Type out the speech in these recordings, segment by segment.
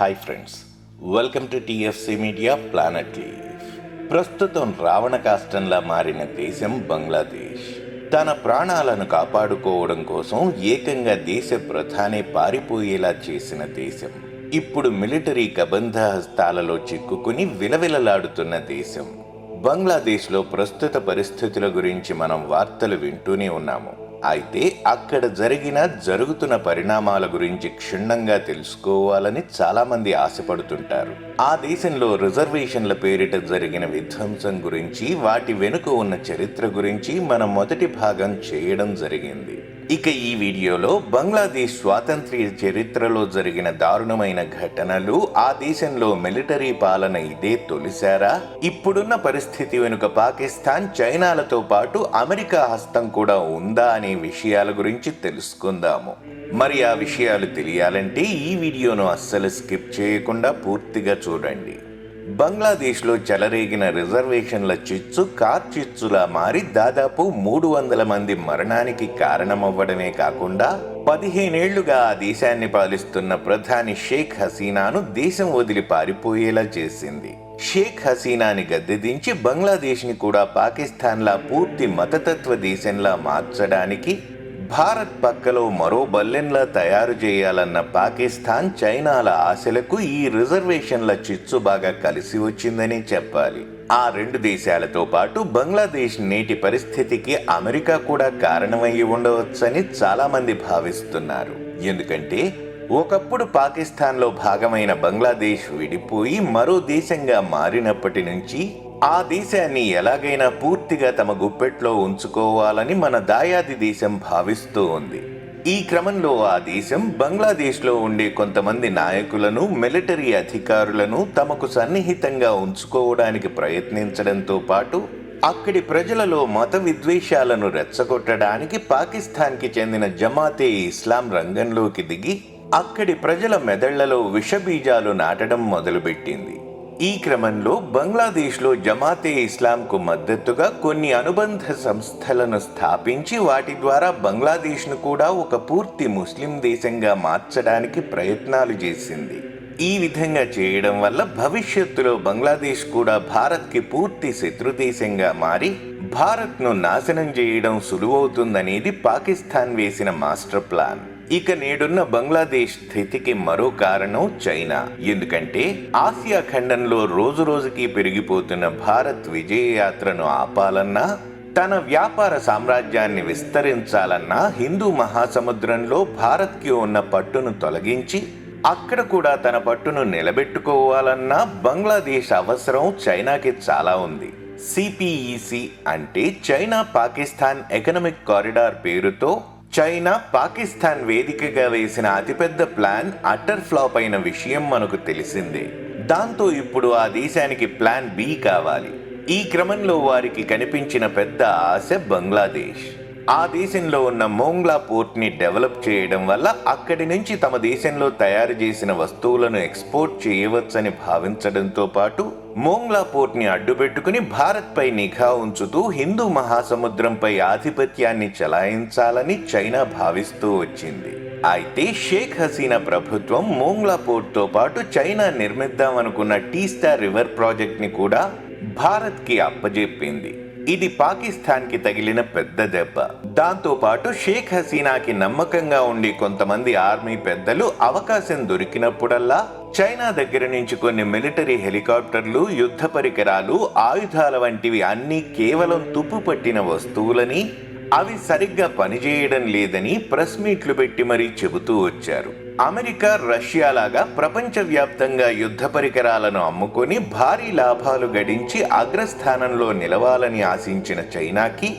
Hi friends welcome to TFC media planet leaf ప్రస్తుతం రావణ కాష్టంలా మారిన దేశం బంగ్లాదేశ్. తన ప్రాణాలను కాపాడుకోవడం కోసం ఏకంగా దేశ ప్రధాని పారిపోయేలా చేసిన దేశం. ఇప్పుడు మిలిటరీ కబంధ హస్తాలలో చిక్కుకుని విలవిలలాడుతున్న దేశం. బంగ్లాదేశ్లో ప్రస్తుత పరిస్థితుల గురించి మనం వార్తలు వింటూనే ఉన్నాము. అయితే అక్కడ జరిగిన జరుగుతున్న పరిణామాల గురించి క్షుణ్ణంగా తెలుసుకోవాలని చాలామంది ఆశపడుతుంటారు. ఆ దేశంలో రిజర్వేషన్ల పేరిట జరిగిన విధ్వంసం గురించి వాటి వెనుక ఉన్న చరిత్ర గురించి మనం మొదటి భాగం చేయడం జరిగింది. ఇక ఈ వీడియోలో బంగ్లాదేశ్ స్వాతంత్ర్య చరిత్రలో జరిగిన దారుణమైన ఘటనలు ఆ దేశంలో మిలిటరీ పాలన ఇదే తొలిసారా? ఇప్పుడున్న పరిస్థితి వెనుక పాకిస్తాన్ చైనాలతో పాటు అమెరికా హస్తం కూడా ఉందా అనే విషయాల గురించి తెలుసుకుందాము. మరి ఆ విషయాలు తెలియాలంటే ఈ వీడియోను అస్సలు స్కిప్ చేయకుండా పూర్తిగా చూడండి. బంగ్లాదేశ్లో చెలరేగిన రిజర్వేషన్ల చిచ్చు కార్చిచ్చులా మారి దాదాపు మూడు వందల మంది మరణానికి కారణమవ్వడమే కాకుండా పదిహేనేళ్ళుగా ఆ దేశాన్ని పాలిస్తున్న ప్రధాని షేక్ హసీనాను దేశం వదిలి పారిపోయేలా చేసింది. షేక్ హసీనాని గద్దెదించి బంగ్లాదేశ్ని కూడా పాకిస్తాన్లా పూర్తి మతతత్వ దేశంలా మార్చడానికి భారత్ పక్కలో మరో బల్లెన్లా తయారు చేయాలన్న పాకిస్తాన్ చైనాల ఆశలకు ఈ రిజర్వేషన్ల చిచ్చు బాగా కలిసి వచ్చిందని చెప్పాలి. ఆ రెండు దేశాలతో పాటు బంగ్లాదేశ్ నేటి పరిస్థితికి అమెరికా కూడా కారణమయ్యి ఉండవచ్చని చాలా మంది భావిస్తున్నారు. ఎందుకంటే ఒకప్పుడు పాకిస్తాన్లో భాగమైన బంగ్లాదేశ్ విడిపోయి మరో దేశంగా మారినప్పటి నుంచి ఆ దేశాన్ని ఎలాగైనా పూర్తిగా తమ గుప్పెట్లో ఉంచుకోవాలని మన దాయాది దేశం భావిస్తూ ఉంది. ఈ క్రమంలో ఆ దేశం బంగ్లాదేశ్లో ఉండే కొంతమంది నాయకులను మిలిటరీ అధికారులను తమకు సన్నిహితంగా ఉంచుకోవడానికి ప్రయత్నించడంతో పాటు అక్కడి ప్రజలలో మత విద్వేషాలను రెచ్చగొట్టడానికి పాకిస్తాన్కి చెందిన జమాతే ఇస్లాం రంగంలోకి దిగి అక్కడి ప్రజల మెదళ్ళలో విషబీజాలు నాటడం మొదలుపెట్టింది. ఈ క్రమంలో బంగ్లాదేశ్లో జమాతే ఇస్లాంకు మద్దతుగా కొన్ని అనుబంధ సంస్థలను స్థాపించి వాటి ద్వారా బంగ్లాదేశ్ను కూడా ఒక పూర్తి ముస్లిం దేశంగా మార్చడానికి ప్రయత్నాలు చేసింది. ఈ విధంగా చేయడం వల్ల భవిష్యత్తులో బంగ్లాదేశ్ కూడా భారత్కి పూర్తి శత్రుదేశంగా మారి భారత్ను నాశనం చేయడం సులువవుతుందనేది పాకిస్తాన్ వేసిన మాస్టర్ ప్లాన్. ఇక నేడున్న బంగ్లాదేశ్ స్థితికి మరో కారణం చైనా. ఎందుకంటే ఆసియా ఖండంలో రోజు రోజుకి పెరిగిపోతున్న భారత్ విజయయాత్రను ఆపాలన్నా తన వ్యాపార సామ్రాజ్యాన్ని విస్తరించాలన్నా హిందూ మహాసముద్రంలో భారత్కి ఉన్న పట్టును తొలగించి అక్కడ కూడా తన పట్టును నిలబెట్టుకోవాలన్నా బంగ్లాదేశ్ అవసరం చైనాకి చాలా ఉంది. సిపిఈసి అంటే చైనా పాకిస్తాన్ ఎకనమిక్ కారిడార్ పేరుతో చైనా పాకిస్తాన్ వేదికగా వేసిన అతిపెద్ద ప్లాన్ అటర్ ఫ్లాప్ అయిన విషయం మనకు తెలిసిందే. దాంతో ఇప్పుడు ఆ దేశానికి ప్లాన్ బి కావాలి. ఈ క్రమంలో వారికి కనిపించిన పెద్ద ఆశ బంగ్లాదేశ్. ఆ దేశంలో ఉన్న మోంగ్లా పోర్ట్ని డెవలప్ చేయడం వల్ల అక్కడి నుంచి తమ దేశంలో తయారు చేసిన వస్తువులను ఎక్స్పోర్ట్ చేయవచ్చని భావించడంతో పాటు మోంగ్లా పోర్ట్ని అడ్డుపెట్టుకుని భారత్పై నిఘా ఉంచుతూ హిందూ మహాసముద్రంపై ఆధిపత్యాన్ని చెలాయించాలని చైనా భావిస్తూ వచ్చింది. అయితే షేక్ హసీనా ప్రభుత్వం మోంగ్లా పోర్ట్తో పాటు చైనా నిర్మిద్దామనుకున్న టీ రివర్ ప్రాజెక్ట్ని కూడా భారత్కి అప్పజెప్పింది. ఇది పాకిస్తాన్కి తగిలిన పెద్ద దెబ్బ. దాంతో పాటు షేక్ హసీనాకి నమ్మకంగా ఉండి కొంతమంది ఆర్మీ పెద్దలు అవకాశం దొరికినప్పుడల్లా చైనా దగ్గర నుంచి కొన్ని మిలిటరీ హెలికాప్టర్లు యుద్ధ పరికరాలు ఆయుధాల వంటివి అన్నీ కేవలం తుప్పు పట్టిన వస్తువులని అవి సరిగ్గా పనిచేయడం లేదని ప్రెస్ మీట్లు పెట్టి మరీ చెబుతూ వచ్చారు. అమెరికా రష్యా లాగా ప్రపంచవ్యాప్తంగా యుద్ధ పరికరాలను అమ్ముకొని భారీ లాభాలు గడించి అగ్రస్థానంలో నిలవాలని ఆశించిన చైనాకి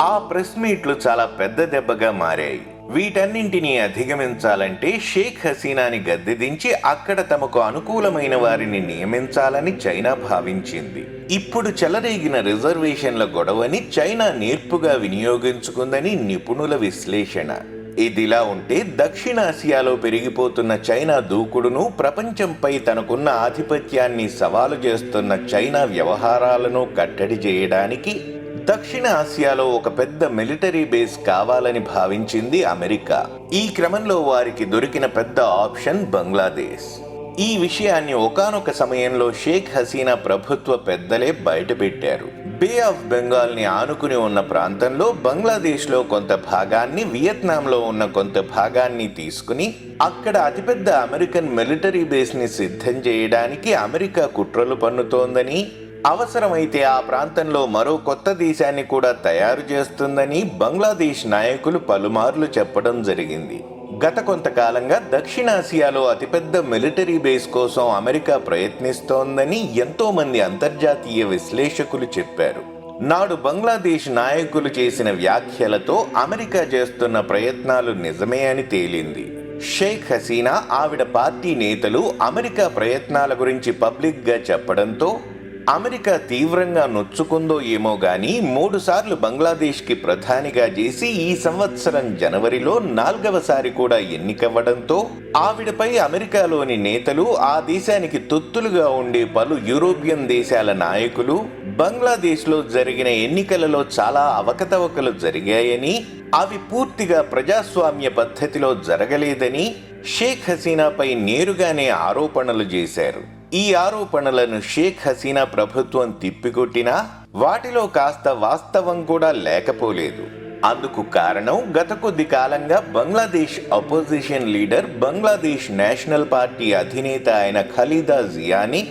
ఆ ప్రెస్ మీట్లు చాలా పెద్ద దెబ్బగా మారాయి. వీటన్నింటినీ అధిగమించాలంటే షేక్ హసీనాని గద్దెదించి అక్కడ తమకు అనుకూలమైన వారిని నియమించాలని చైనా భావించింది. ఇప్పుడు చెలరేగిన రిజర్వేషన్ల గొడవని చైనా నేర్పుగా వినియోగించుకుందని నిపుణుల విశ్లేషణ. ఇదిలా ఉంటే దక్షిణాసియాలో పెరిగిపోతున్న చైనా దూకుడును ప్రపంచంపై తనకున్న ఆధిపత్యాన్ని సవాలు చేస్తున్న చైనా వ్యవహారాలను కట్టడి చేయడానికి దక్షిణ ఆసియాలో ఒక పెద్ద మిలిటరీ బేస్ కావాలని భావించింది అమెరికా. ఈ క్రమంలో వారికి దొరికిన పెద్ద ఆప్షన్ బంగ్లాదేశ్. ఈ విషయాన్ని ఒకానొక సమయంలో షేక్ హసీనా ప్రభుత్వ పెద్దలే బయటపెట్టారు. బే ఆఫ్ బెంగాల్ని ఆనుకుని ఉన్న ప్రాంతంలో బంగ్లాదేశ్లో కొంత భాగాన్ని వియత్నాంలో ఉన్న కొంత భాగాన్ని తీసుకుని అక్కడ అతిపెద్ద అమెరికన్ మిలిటరీ బేస్ని సిద్ధం చేయడానికి అమెరికా కుట్రలు పన్నుతోందని అవసరమైతే ఆ ప్రాంతంలో మరో కొత్త దేశాన్ని కూడా తయారు చేస్తుందని బంగ్లాదేశ్ నాయకులు పలుమార్లు చెప్పడం జరిగింది. గత కొంతకాలంగా దక్షిణాసియాలో అతిపెద్ద మిలిటరీ బేస్ కోసం అమెరికా ప్రయత్నిస్తోందని ఎంతోమంది అంతర్జాతీయ విశ్లేషకులు చెప్పారు. నాడు బంగ్లాదేశ్ నాయకులు చేసిన వ్యాఖ్యలతో అమెరికా చేస్తున్న ప్రయత్నాలు నిజమే అని తేలింది. షేక్ హసీనా ఆవిడ పార్టీ నేతలు అమెరికా ప్రయత్నాల గురించి పబ్లిక్గా చెప్పడంతో అమెరికా తీవ్రంగా నొచ్చుకుందో ఏమో గాని మూడుసార్లు బంగ్లాదేశ్కి ప్రధానిగా చేసి ఈ సంవత్సరం జనవరిలో నాలుగవసారి కూడా ఎన్నికవ్వడంతో ఆవిడపై అమెరికాలోని నేతలు ఆ దేశానికి తొత్తులుగా ఉండే పలు యూరోపియన్ దేశాల నాయకులు బంగ్లాదేశ్లో జరిగిన ఎన్నికలలో చాలా అవకతవకలు జరిగాయని అవి పూర్తిగా ప్రజాస్వామ్య పద్ధతిలో జరగలేదని షేక్ హసీనాపై నేరుగానే ఆరోపణలు చేశారు. ఈ ఆరోపణలను షేక్ హసీనా ప్రభుత్వం తిప్పికొట్టినా వాటిలో కాస్త వాస్తవం కూడా లేకపోలేదు. అందుకు కారణం గత కొద్ది కాలంగా Bangladesh opposition leader Bangladesh national party అధినేత అయిన ఖలీదా జియాని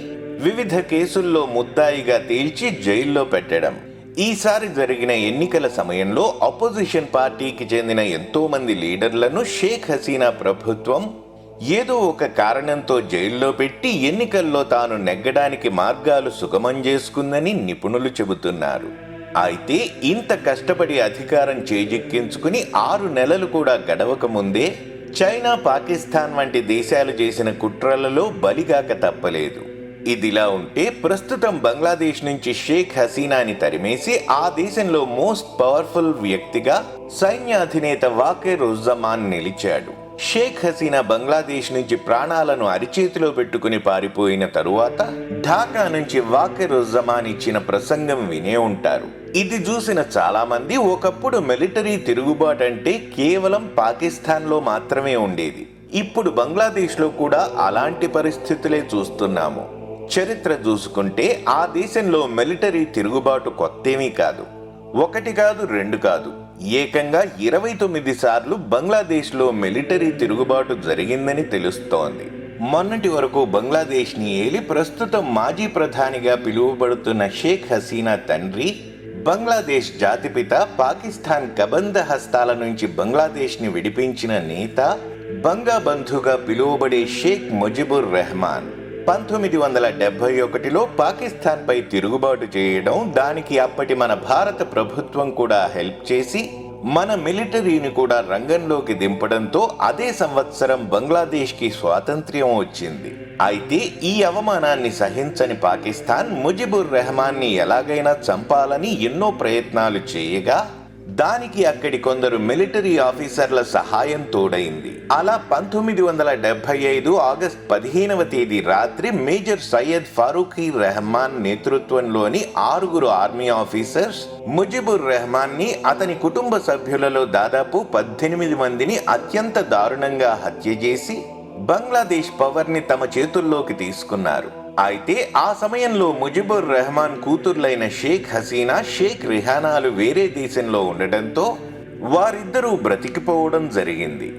వివిధ కేసుల్లో ముద్దాయిగా తేల్చి జైల్లో పెట్టడం. ఈసారి జరిగిన ఎన్నికల సమయంలో అపోజిషన్ పార్టీకి చెందిన ఎంతో మంది లీడర్లను షేక్ హసీనా ప్రభుత్వం ఏదో ఒక కారణంతో జైల్లో పెట్టి ఎన్నికల్లో తాను నెగ్గడానికి మార్గాలు సుగమం చేసుకుందని నిపుణులు చెబుతున్నారు. అయితే ఇంత కష్టపడి అధికారం చేజిక్కించుకుని ఆరు నెలలు కూడా గడవక ముందే చైనా పాకిస్తాన్ వంటి దేశాలు చేసిన కుట్రలలో బలిగాక తప్పలేదు. ఇదిలా ఉంటే ప్రస్తుతం బంగ్లాదేశ్ నుంచి షేక్ హసీనాని తరిమేసి ఆ దేశంలో మోస్ట్ పవర్ఫుల్ వ్యక్తిగా సైన్యాధినేత వాకే రుజ్జమాన్ నిలిచాడు. షేక్ హసీనా బంగ్లాదేశ్ నుంచి ప్రాణాలను అరిచేతిలో పెట్టుకుని పారిపోయిన తరువాత ఢాకా నుంచి వాకెరుజ్జమాన్ ఇచ్చిన ప్రసంగం వినే ఉంటారు. ఇది చూసిన చాలా మంది ఒకప్పుడు మిలిటరీ తిరుగుబాటు అంటే కేవలం పాకిస్తాన్లో మాత్రమే ఉండేది. ఇప్పుడు బంగ్లాదేశ్లో కూడా అలాంటి పరిస్థితులే చూస్తున్నాము. చరిత్ర చూసుకుంటే ఆ దేశంలో మిలిటరీ తిరుగుబాటు కొత్తేమీ కాదు. ఒకటి కాదు రెండు కాదు. ఏకంగా ఇరవై తొమ్మిది సార్లు బంగ్లాదేశ్లో మిలిటరీ తిరుగుబాటు జరిగిందని తెలుస్తోంది. మొన్నటి వరకు బంగ్లాదేశ్ని ఏలి ప్రస్తుతం మాజీ ప్రధానిగా పిలువబడుతున్న షేక్ హసీనా తండ్రి బంగ్లాదేశ్ జాతిపిత పాకిస్తాన్ కబంధ హస్తాల నుంచి బంగ్లాదేశ్ని విడిపించిన నేత బంగాబంధుగా పిలువబడే షేక్ ముజిబుర్ రెహమాన్. పంతొమ్మిది వందల డెబ్బై ఒకటిలో పాకిస్తాన్పై తిరుగుబాటు చేయడం దానికి అప్పటి మన భారత ప్రభుత్వం కూడా హెల్ప్ చేసి మన మిలిటరీని కూడా రంగంలోకి దింపడంతో అదే సంవత్సరం బంగ్లాదేశ్కి స్వాతంత్ర్యం వచ్చింది. అయితే ఈ అవమానాన్ని సహించని పాకిస్తాన్ ముజిబుర్ రెహమాన్ని ఎలాగైనా చంపాలని ఎన్నో ప్రయత్నాలు చేయగా దానికి అక్కడి కొందరు మిలిటరీ ఆఫీసర్ల సహాయం తోడైంది. అలా పంతొమ్మిది వందల డెబ్బై ఐదు ఆగస్ట్ పదిహేనవ తేదీ రాత్రి మేజర్ సయ్యద్ ఫారూఖీ రెహమాన్ నేతృత్వంలోని ఆరుగురు ఆర్మీ ఆఫీసర్స్ ముజిబుర్ రెహమాన్ని అతని కుటుంబ సభ్యులలో దాదాపు పద్దెనిమిది మందిని అత్యంత దారుణంగా హత్య చేసి బంగ్లాదేశ్ పవర్ని తమ చేతుల్లోకి తీసుకున్నారు. అయితే ఆ సమయంలో ముజిబుర్ రెహమాన్ కూతుర్లైన షేక్ హసీనా షేక్ రిహానాలు వేరే దేశంలో ఉండటంతో వారిద్దరూ బ్రతికిపోవడం జరిగింది.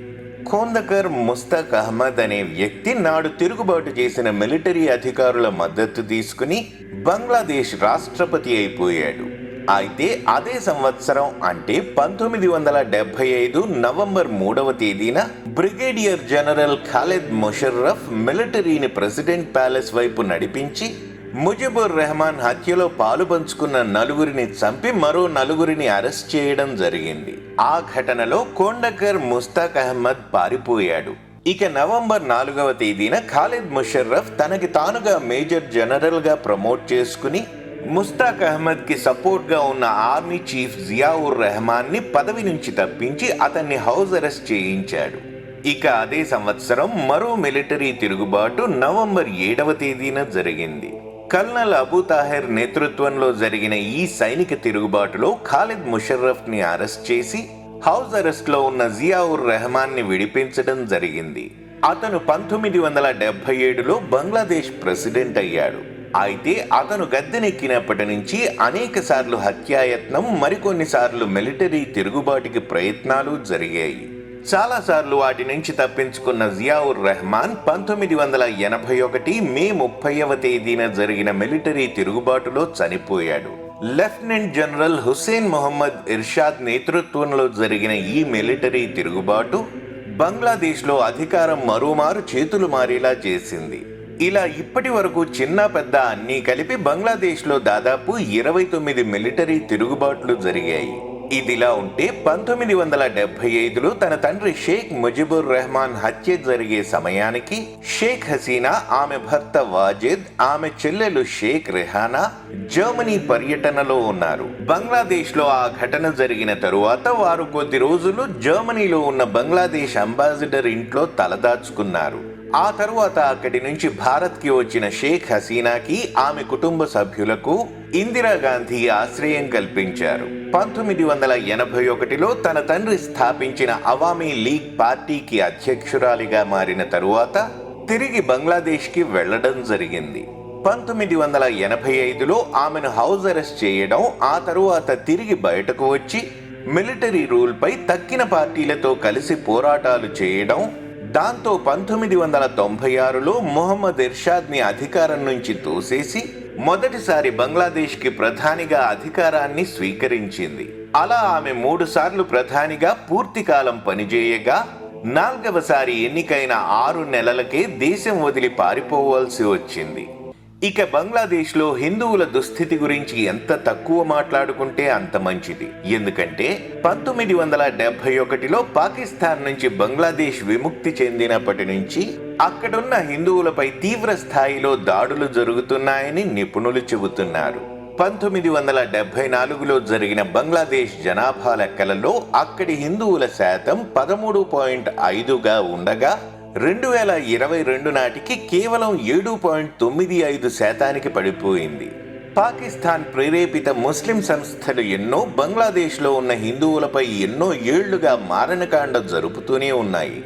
ఖోందకర్ ముస్తాక్ అహ్మద్ అనే వ్యక్తి నాడు తిరుగుబాటు చేసిన మిలిటరీ అధికారుల మద్దతు తీసుకుని బంగ్లాదేశ్ రాష్ట్రపతి అయిపోయాడు. అయితే అదే సంవత్సరం అంటే పంతొమ్మిది వందల డెబ్బై ఐదు నవంబర్ మూడవ తేదీన బ్రిగేడియర్ జనరల్ ఖాలిద్ ముషర్రఫ్ మిలిటరీని ప్రెసిడెంట్ ప్యాలెస్ వైపు నడిపించి ముజిబుర్ రెహమాన్ హత్యలో పాలుపంచుకున్న నలుగురిని చంపి మరో నలుగురిని అరెస్ట్ చేయడం జరిగింది. ఆ ఘటనలో కొండకర్ ముస్తాక్ అహ్మద్ పారిపోయాడు. ఇక నవంబర్ నాలుగవ తేదీన ఖాలిద్ ముషర్రఫ్ తనకి తానుగా మేజర్ జనరల్గా ప్రమోట్ చేసుకుని ముస్తాక్ అహ్మద్కి సపోర్ట్గా ఉన్న ఆర్మీ చీఫ్ జియావుర్ రెహమాన్ని పదవి నుంచి తప్పించి అతన్ని హౌస్ అరెస్ట్ చేయించాడు. ఇక అదే సంవత్సరం మరో మిలిటరీ తిరుగుబాటు నవంబర్ ఏడవ తేదీన జరిగింది. కల్నల్ అబూ తాహెర్ నేతృత్వంలో జరిగిన ఈ సైనిక తిరుగుబాటులో ఖాలిద్ ముషర్రఫ్ని అరెస్ట్ చేసి హౌస్ అరెస్ట్లో ఉన్న జియావుర్ రెహమాన్ని విడిపించడం జరిగింది. అతను పంతొమ్మిది వందల డెబ్బై ఏడులో బంగ్లాదేశ్ ప్రెసిడెంట్ అయ్యాడు. అయితే అతను గద్దెనెక్కినప్పటి నుంచి అనేక సార్లు హత్యాయత్నం మరికొన్నిసార్లు మిలిటరీ తిరుగుబాటుకి ప్రయత్నాలు జరిగాయి. చాలాసార్లు వాటి నుంచి తప్పించుకున్న జియావుర్ రెహమాన్ పంతొమ్మిది వందల ఎనభై ఒకటి మే ముప్పైవ తేదీన జరిగిన మిలిటరీ తిరుగుబాటులో చనిపోయాడు. లెఫ్టినెంట్ జనరల్ హుసేన్ మొహమ్మద్ ఇర్షాద్ నేతృత్వంలో జరిగిన ఈ మిలిటరీ తిరుగుబాటు బంగ్లాదేశ్లో అధికారం మరోమారు చేతులు మారేలా చేసింది. ఇలా ఇప్పటి వరకు చిన్న పెద్ద అన్నీ కలిపి బంగ్లాదేశ్లో దాదాపు ఇరవై తొమ్మిది మిలిటరీ తిరుగుబాట్లు జరిగాయి. ఇదిలా ఉంటే పంతొమ్మిది వందల డెబ్బై ఐదులో తన తండ్రి షేక్ ముజిబుర్ రెహమాన్ హత్య జరిగే సమయానికి షేక్ హసీనా ఆమె భర్త వాజిద్ ఆమె చెల్లెలు షేక్ రెహానా జర్మనీ పర్యటనలో ఉన్నారు. బంగ్లాదేశ్లో ఆ ఘటన జరిగిన తరువాత వారు కొద్ది రోజులు జర్మనీలో ఉన్న బంగ్లాదేశ్ అంబాసిడర్ ఇంట్లో తలదాచుకున్నారు. ఆ తరువాత అక్కడి నుంచి భారత్కి వచ్చిన షేక్ హసీనాకి ఆమె కుటుంబ సభ్యులకు ఇందిరాగాంధీ ఆశ్రయం కల్పించారు. పంతొమ్మిది వందల ఎనభై ఒకటిలో తన తండ్రి స్థాపించిన అవామీ లీగ్ పార్టీకి అధ్యక్షురాలిగా మారిన తరువాత తిరిగి బంగ్లాదేశ్కి వెళ్ళడం జరిగింది. పంతొమ్మిది వందల ఎనభై ఐదులో ఆమెను హౌస్ అరెస్ట్ చేయడం ఆ తరువాత తిరిగి బయటకు వచ్చి మిలిటరీ రూల్పై తక్కిన పార్టీలతో కలిసి పోరాటాలు చేయడం దాంతో పంతొమ్మిది వందల తొంభై ఆరులో మొహమ్మద్ ఇర్షాద్ని అధికారం నుంచి తోసేసి మొదటిసారి బంగ్లాదేశ్కి ప్రధానిగా అధికారాన్ని స్వీకరించింది. అలా ఆమె మూడు సార్లు ప్రధానిగా పూర్తికాలం పనిచేయగా నాల్గవసారి ఎన్నికైన ఆరు నెలలకే దేశం వదిలి పారిపోవాల్సి వచ్చింది. ఇక బంగ్లాదేశ్లో హిందువుల దుస్థితి గురించి ఎంత తక్కువ మాట్లాడుకుంటే అంత మంచిది. ఎందుకంటే పంతొమ్మిది వందల డెబ్బై ఒకటిలో పాకిస్తాన్ నుంచి బంగ్లాదేశ్ విముక్తి చెందినప్పటి నుంచి అక్కడున్న హిందువులపై తీవ్ర స్థాయిలో దాడులు జరుగుతున్నాయని నిపుణులు చెబుతున్నారు. పంతొమ్మిది వందల డెబ్బై నాలుగులో జరిగిన బంగ్లాదేశ్ జనాభా లెక్కలలో అక్కడి హిందువుల శాతం పదమూడు పాయింట్ ఐదుగా ఉండగా రెండు వేల ఇరవై రెండు నాటికి కేవలం ఏడు పాయింట్ తొమ్మిది ఐదు శాతానికి పడిపోయింది. పాకిస్తాన్ ప్రేరేపిత ముస్లిం సంస్థలు ఎన్నో బంగ్లాదేశ్లో ఉన్న హిందువులపై ఎన్నో ఏళ్ళుగా మారణకాండ జరుపుతూనే ఉన్నాయి.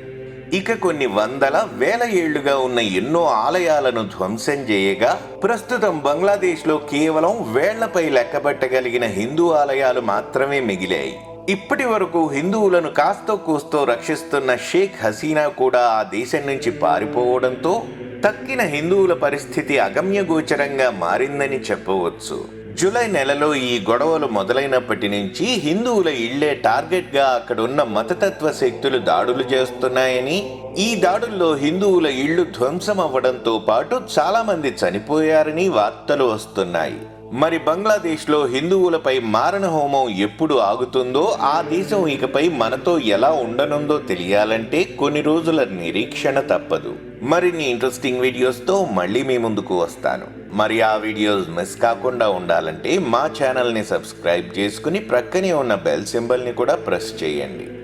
ఇక కొన్ని వందల వేల ఏళ్ళుగా ఉన్న ఎన్నో ఆలయాలను ధ్వంసం చేయగా ప్రస్తుతం బంగ్లాదేశ్లో కేవలం వేళ్ళపై లెక్కబట్టగలిగిన హిందూ ఆలయాలు మాత్రమే మిగిలాయి. ఇప్పటి వరకు హిందువులను కాస్తో కూస్తో రక్షిస్తున్న షేక్ హసీనా కూడా ఆ దేశం నుంచి పారిపోవడంతో తక్కిన హిందువుల పరిస్థితి అగమ్యగోచరంగా మారిందని చెప్పవచ్చు. జూలై నెలలో ఈ గొడవలు మొదలైనప్పటి నుంచి హిందువుల ఇళ్ళే టార్గెట్గా అక్కడున్న మతతత్వ శక్తులు దాడులు చేస్తున్నాయని ఈ దాడుల్లో హిందువుల ఇళ్ళు ధ్వంసం అవ్వడంతో పాటు చాలామంది చనిపోయారని వార్తలు వస్తున్నాయి. మరి బంగ్లాదేశ్లో హిందువులపై మారణ హోమం ఎప్పుడు ఆగుతుందో ఆ దేశం ఇకపై మనతో ఎలా ఉండనుందో తెలియాలంటే కొన్ని రోజుల నిరీక్షణ తప్పదు. మరిన్ని ఇంట్రెస్టింగ్ వీడియోస్తో మళ్ళీ మీ ముందుకు వస్తాను. మరి ఆ వీడియోస్ మిస్ కాకుండా ఉండాలంటే మా ఛానల్ని సబ్స్క్రైబ్ చేసుకుని ప్రక్కనే ఉన్న బెల్ సింబల్ని కూడా ప్రెస్ చేయండి.